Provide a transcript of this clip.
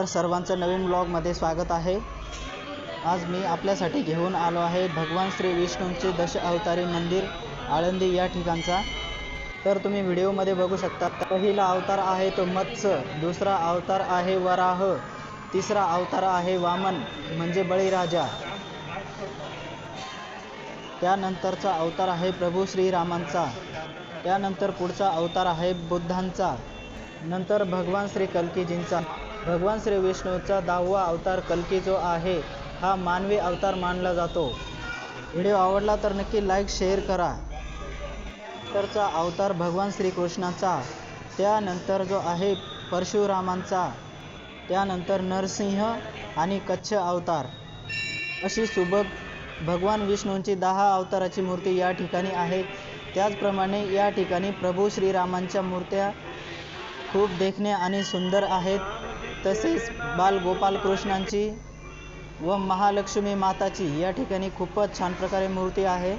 तर सर्वांचं नवीन ब्लॉगमध्ये स्वागत आहे. आज मी आपल्यासाठी घेऊन आलो आहे भगवान श्री विष्णूंचे दश अवतारी मंदिर आळंदी या ठिकाणचा. तर तुम्ही व्हिडिओमध्ये बघू शकता पहिला अवतार आहे तो मत्स्य दुसरा अवतार आहे वराह तिसरा अवतार आहे वामन म्हणजे बळीराजा. त्यानंतरचा अवतार आहे प्रभू श्रीरामांचा. त्यानंतर पुढचा अवतार आहे बुद्धांचा. नंतर भगवान श्री कल्कीजींचा. भगवान श्री विष्णूचा दहावा अवतार कल्की जो आहे हा मानवी अवतार मानला जातो. व्हिडिओ आवडला तर नक्की लाईक शेअर करा. नंतरचा अवतार भगवान श्रीकृष्णाचा त्यानंतर जो आहे परशुरामांचा त्यानंतर नरसिंह आणि कच्छ अवतार. अशी सुबक भगवान विष्णूंची दहा अवताराची मूर्ती या ठिकाणी आहे. त्याचप्रमाणे या ठिकाणी प्रभू श्रीरामांच्या मूर्त्या खूप देखणे आणि सुंदर आहेत. तसेच बालगोपाल कृष्णांची व महालक्ष्मी माताची या ठिकाणी खूपच छान प्रकारे मूर्ती आहे.